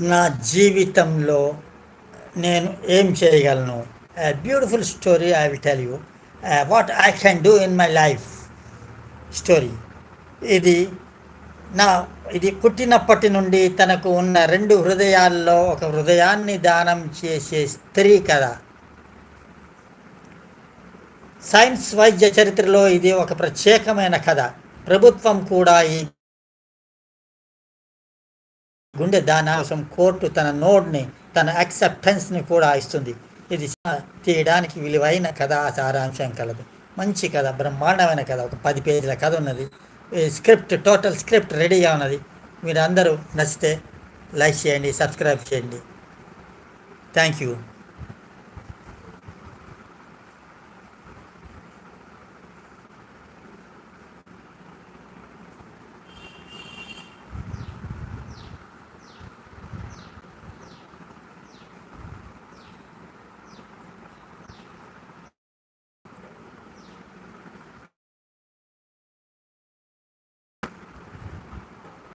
నా జీవితంలో నేను ఏం చేయగలను? Beautiful story I will tell you what I can do in my life story ఇది నా ఇది పుట్టినప్పటి నుండి తనకు ఉన్న రెండు హృదయాల్లో ఒక హృదయాన్ని దానం చేసే స్త్రీ కథ. సైన్స్ వైద్య చరిత్రలో ఇది ఒక ప్రత్యేకమైన కథ. ప్రభుత్వం కూడా ఈ గుండె దాని కోసం కోర్టు తన నోడ్ని తన యాక్సెప్టెన్స్ని కూడా ఇస్తుంది. ఇది తీయడానికి విలువైన కథ సారాంశం కలదు. మంచి కథ బ్రహ్మాండమైన కథ ఒక పది పేజీల కథ ఉన్నది. స్క్రిప్ట్ టోటల్ స్క్రిప్ట్ రెడీగా ఉన్నది. మీరు అందరూ నచ్చితే లైక్ చేయండి సబ్స్క్రైబ్ చేయండి. Thank you